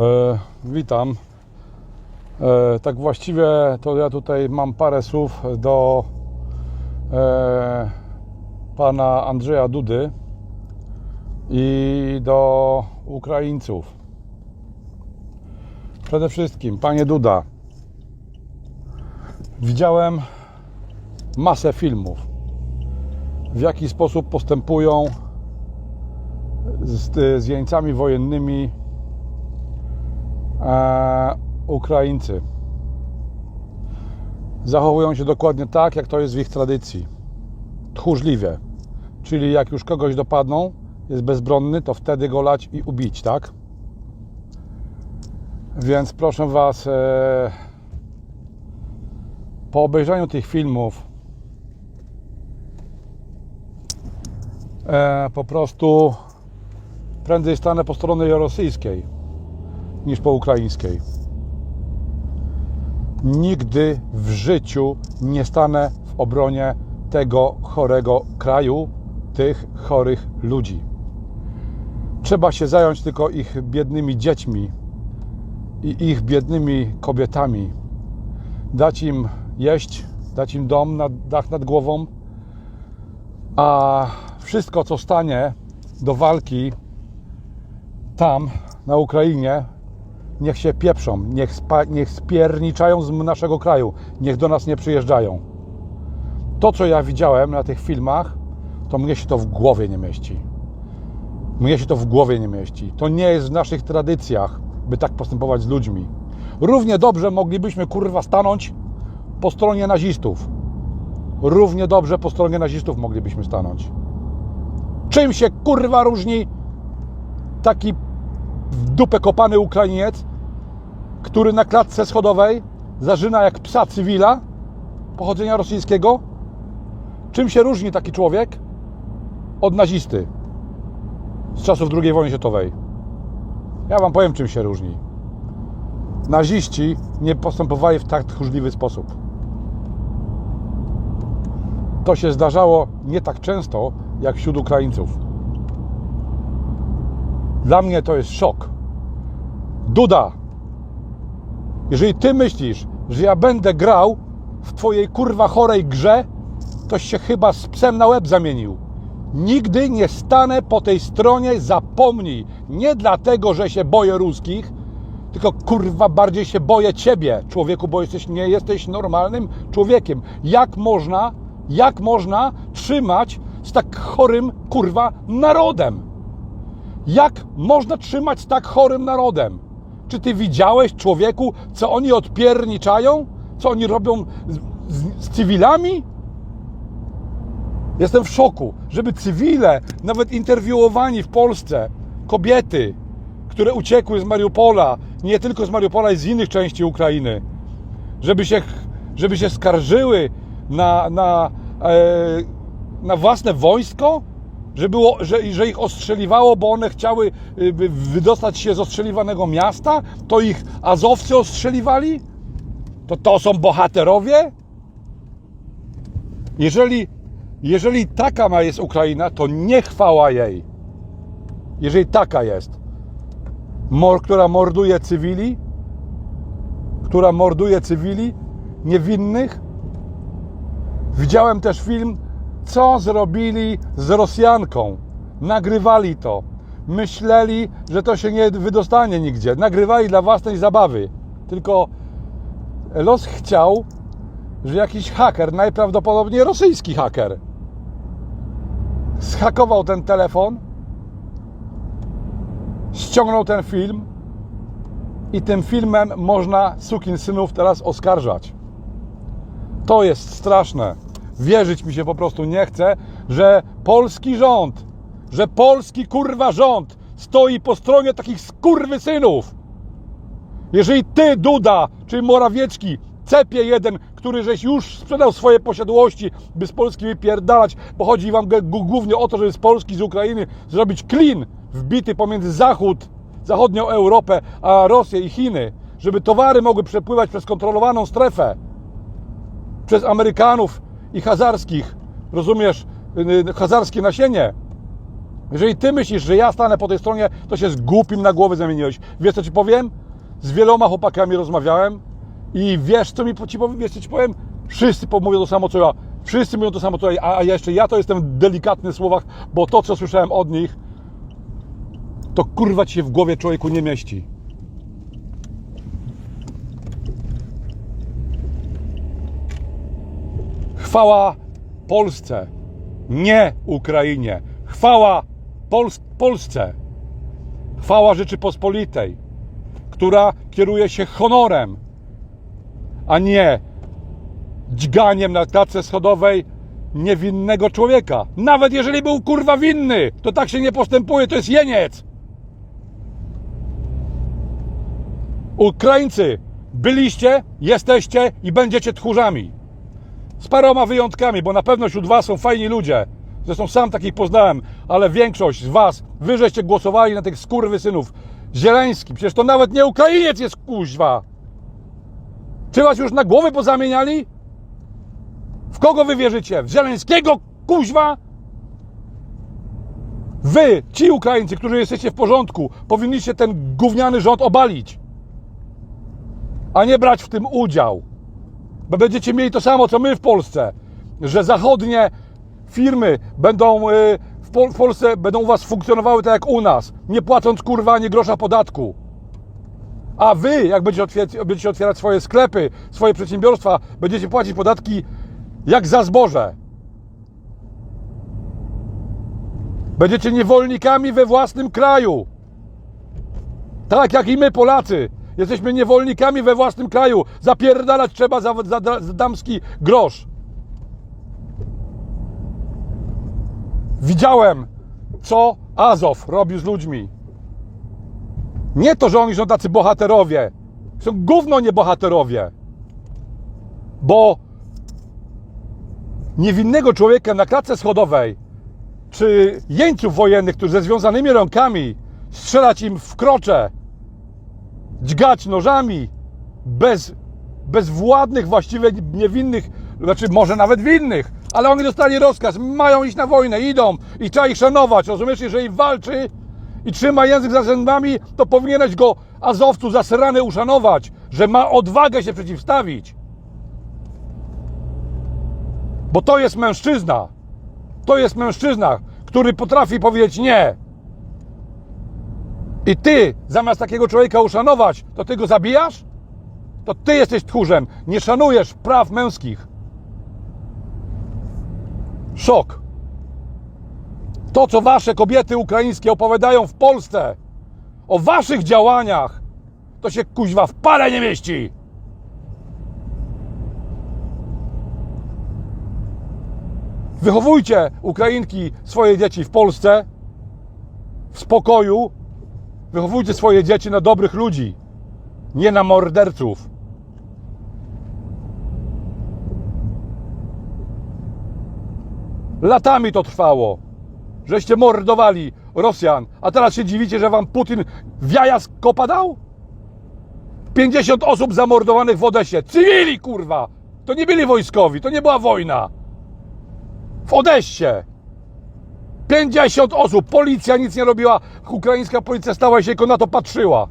E, witam. E, tak właściwie to ja tutaj mam parę słów do e, pana Andrzeja Dudy i do Ukraińców. Przede wszystkim, panie Duda, widziałem masę filmów, w jaki sposób postępują z, z jeńcami wojennymi Ukraińcy. Zachowują się dokładnie tak, jak to jest w ich tradycji. Tchórzliwie. Czyli jak już kogoś dopadną, jest bezbronny, to wtedy go lać i ubić, tak? Więc proszę Was, e, po obejrzeniu tych filmów, e, po prostu prędzej stanę po stronie rosyjskiej niż po ukraińskiej. Nigdy w życiu nie stanę w obronie tego chorego kraju, tych chorych ludzi. Trzeba się zająć tylko ich biednymi dziećmi i ich biednymi kobietami. Dać im jeść, dać im dom, nad, dach nad głową, a wszystko, co stanie do walki tam, na Ukrainie, niech się pieprzą, niech, spa, niech spierniczają z naszego kraju, niech do nas nie przyjeżdżają. To, co ja widziałem na tych filmach, to mnie się to w głowie nie mieści. Mnie się to w głowie nie mieści. To nie jest w naszych tradycjach, by tak postępować z ludźmi. Równie dobrze moglibyśmy, kurwa, stanąć po stronie nazistów. Równie dobrze po stronie nazistów moglibyśmy stanąć. Czym się, kurwa, różni taki w dupę kopany Ukrainiec, który na klatce schodowej zażyna jak psa cywila pochodzenia rosyjskiego? Czym się różni taki człowiek od nazisty z czasów II wojny światowej? Ja Wam powiem, czym się różni. Naziści nie postępowali w tak tchórzliwy sposób. To się zdarzało nie tak często jak wśród Ukraińców. Dla mnie to jest szok. Duda, jeżeli ty myślisz, że ja będę grał w twojej kurwa chorej grze, toś się chyba z psem na łeb zamienił. Nigdy nie stanę po tej stronie, zapomnij. Nie dlatego, że się boję ruskich, tylko kurwa bardziej się boję ciebie, człowieku, bo jesteś, nie jesteś normalnym człowiekiem. Jak można, jak można trzymać z tak chorym kurwa narodem? Jak można trzymać z tak chorym narodem? Czy ty widziałeś, człowieku, co oni odpierniczają? Co oni robią z, z, z cywilami? Jestem w szoku, żeby cywile, nawet interwiuowani w Polsce, kobiety, które uciekły z Mariupola, nie tylko z Mariupola, i z innych części Ukrainy, żeby się, żeby się skarżyły na, na, e, na własne wojsko, że, było, że, że ich ostrzeliwało, bo one chciały y, wydostać się z ostrzeliwanego miasta, to ich azowcy ostrzeliwali? To to są bohaterowie? Jeżeli, jeżeli taka ma jest Ukraina, to nie chwała jej. Jeżeli taka jest, mor, która morduje cywili, która morduje cywili niewinnych. Widziałem też film co zrobili z Rosjanką. Nagrywali to. Myśleli, że to się nie wydostanie nigdzie. Nagrywali dla własnej zabawy. Tylko los chciał, że jakiś haker, najprawdopodobniej rosyjski haker, zhakował ten telefon, ściągnął ten film i tym filmem można synów teraz oskarżać. To jest straszne wierzyć mi się po prostu nie chce, że polski rząd, że polski kurwa rząd stoi po stronie takich skurwysynów. Jeżeli ty, Duda, czy Morawiecki, cepie jeden, który żeś już sprzedał swoje posiadłości, by z Polski wypierdalać, bo chodzi wam głównie o to, żeby z Polski, z Ukrainy zrobić klin wbity pomiędzy Zachód, zachodnią Europę, a Rosję i Chiny, żeby towary mogły przepływać przez kontrolowaną strefę, przez Amerykanów, i hazarskich, rozumiesz, y, hazarskie nasienie. Jeżeli ty myślisz, że ja stanę po tej stronie, to się z głupim na głowę zamieniłeś. Wiesz co ci powiem? Z wieloma chłopakami rozmawiałem i wiesz co mi ci powiem, wiesz co ci powiem? Wszyscy mówią to samo co ja. Wszyscy mówią to samo co ja, a jeszcze ja to jestem delikatny w słowach, bo to co słyszałem od nich, to kurwa ci się w głowie człowieku nie mieści. Chwała Polsce, nie Ukrainie. Chwała Pols- Polsce. Chwała Rzeczypospolitej, która kieruje się honorem, a nie dźganiem na klatce schodowej niewinnego człowieka. Nawet jeżeli był kurwa winny, to tak się nie postępuje, to jest jeniec. Ukraińcy, byliście, jesteście i będziecie tchórzami. Z paroma wyjątkami, bo na pewno wśród Was są fajni ludzie. Zresztą sam takich poznałem, ale większość z Was, wy żeście głosowali na tych skurwysynów. Zieleński, przecież to nawet nie Ukrainiec jest kuźwa. Czy Was już na głowy pozamieniali? W kogo wy wierzycie? W Zieleńskiego kuźwa? Wy, ci Ukraińcy, którzy jesteście w porządku, powinniście ten gówniany rząd obalić, a nie brać w tym udział. Bo będziecie mieli to samo, co my w Polsce, że zachodnie firmy będą y, w, Pol- w Polsce będą u was funkcjonowały tak jak u nas, nie płacąc kurwa ani grosza podatku. A wy, jak będziecie będziecie otwierać swoje sklepy, swoje przedsiębiorstwa, będziecie płacić podatki jak za zboże. Będziecie niewolnikami we własnym kraju. Tak jak i my, Polacy. Jesteśmy niewolnikami we własnym kraju. Zapierdalać trzeba za, za, za damski grosz. Widziałem, co Azow robił z ludźmi. Nie to, że oni są tacy bohaterowie. Są gówno nie bohaterowie. Bo niewinnego człowieka na klatce schodowej, czy jeńców wojennych, którzy ze związanymi rękami strzelać im w krocze, dźgać nożami, bez, bezwładnych, właściwie niewinnych, znaczy może nawet winnych, ale oni dostali rozkaz, mają iść na wojnę, idą i trzeba ich szanować, rozumiesz? Jeżeli walczy i trzyma język za zębami, to powinieneś go Azowcu zasrany uszanować, że ma odwagę się przeciwstawić. Bo to jest mężczyzna. To jest mężczyzna, który potrafi powiedzieć nie. I ty, zamiast takiego człowieka uszanować, to ty go zabijasz? To ty jesteś tchórzem. Nie szanujesz praw męskich. Szok. To, co wasze kobiety ukraińskie opowiadają w Polsce o waszych działaniach, to się kuźwa w pale nie mieści. Wychowujcie Ukrainki swoje dzieci w Polsce w spokoju. Wychowujcie swoje dzieci na dobrych ludzi, nie na morderców. Latami to trwało, żeście mordowali Rosjan, a teraz się dziwicie, że wam Putin w jaja z kopa dał? 50 osób zamordowanych w Odesie. Cywili, kurwa! To nie byli wojskowi, to nie była wojna w Odessie. 50 osób, policja nic nie robiła, ukraińska policja stała się tylko na to patrzyła.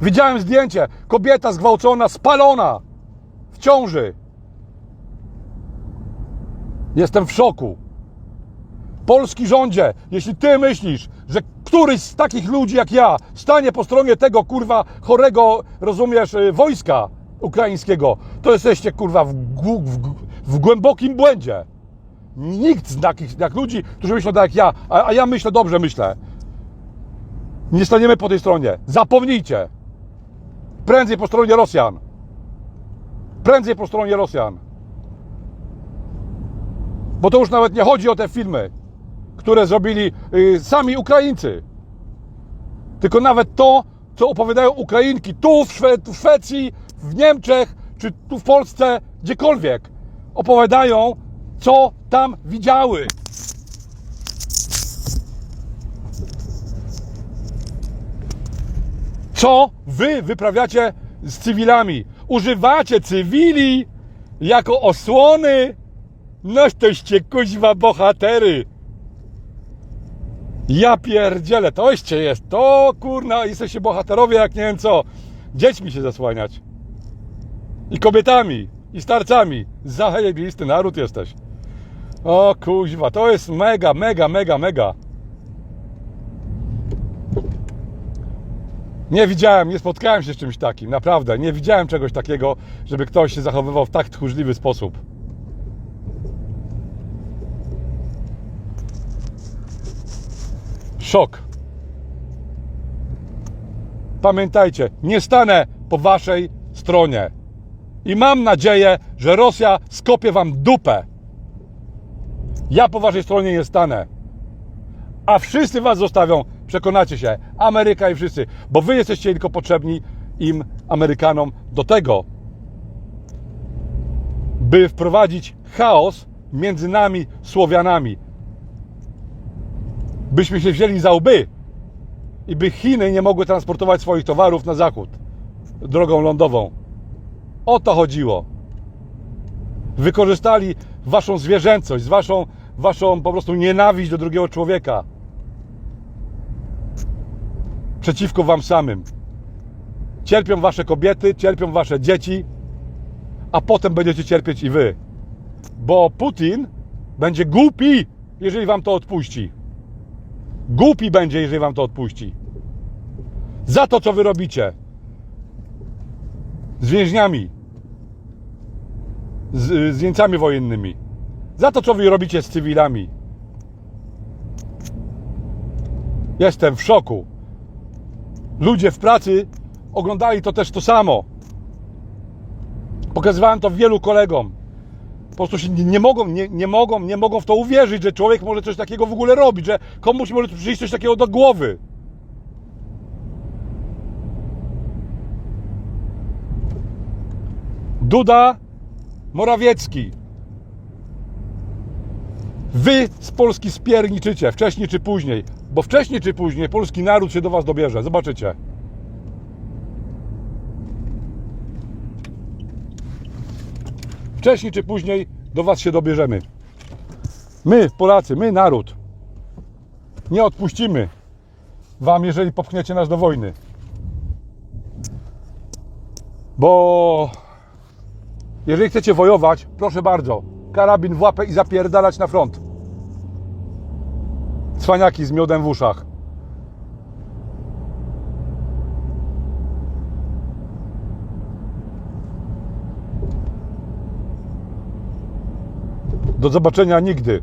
Widziałem zdjęcie, kobieta zgwałcona, spalona w ciąży. Jestem w szoku. Polski rządzie, jeśli ty myślisz, że któryś z takich ludzi jak ja stanie po stronie tego kurwa chorego, rozumiesz, y, wojska ukraińskiego, to jesteście kurwa w, w, gu- w głębokim błędzie. Nikt z takich jak ludzi, którzy myślą tak jak ja, a, a ja myślę dobrze, myślę. Nie staniemy po tej stronie. Zapomnijcie. Prędzej po stronie Rosjan. Prędzej po stronie Rosjan. Bo to już nawet nie chodzi o te filmy, które zrobili y, sami Ukraińcy. Tylko nawet to, co opowiadają Ukrainki tu w, Szwe- w Szwecji, w Niemczech, czy tu w Polsce, gdziekolwiek. Opowiadają, co tam widziały. Co wy wyprawiacie z cywilami? Używacie cywili jako osłony No toście kuźwa bohatery! Ja pierdzielę, toście jest, to kurna, jesteście bohaterowie jak nie wiem co. Dziećmi się zasłaniać. I kobietami, i starcami. Zajebisty naród jesteś. O kuźwa, to jest mega, mega, mega, mega. Nie widziałem, nie spotkałem się z czymś takim, naprawdę. Nie widziałem czegoś takiego, żeby ktoś się zachowywał w tak tchórzliwy sposób. Szok. Pamiętajcie, nie stanę po waszej stronie. I mam nadzieję, że Rosja skopie wam dupę. Ja po waszej stronie nie stanę. A wszyscy was zostawią, przekonacie się. Ameryka i wszyscy. Bo wy jesteście tylko potrzebni im, Amerykanom, do tego, by wprowadzić chaos między nami, Słowianami. Byśmy się wzięli za łby i by Chiny nie mogły transportować swoich towarów na zachód drogą lądową. O to chodziło. Wykorzystali waszą zwierzęcość, waszą, waszą po prostu nienawiść do drugiego człowieka przeciwko wam samym. Cierpią wasze kobiety, cierpią wasze dzieci, a potem będziecie cierpieć i wy. Bo Putin będzie głupi, jeżeli wam to odpuści. Głupi będzie, jeżeli wam to odpuści. Za to, co wy robicie. Z więźniami. Z, z jeńcami wojennymi. Za to, co wy robicie z cywilami. Jestem w szoku. Ludzie w pracy oglądali to też to samo. Pokazywałem to wielu kolegom. Po prostu się nie, nie, mogą, nie, nie, mogą, nie mogą w to uwierzyć, że człowiek może coś takiego w ogóle robić, że komuś może przyjść coś takiego do głowy. Duda, Morawiecki. Wy z Polski spierniczycie, wcześniej czy później, bo wcześniej czy później polski naród się do was dobierze. Zobaczycie. Wcześniej czy później do was się dobierzemy. My, Polacy, my, naród. Nie odpuścimy wam, jeżeli popchniecie nas do wojny. Bo jeżeli chcecie wojować, proszę bardzo, karabin w łapę i zapierdalać na front. Cwaniaki z miodem w uszach. Do zobaczenia nigdy.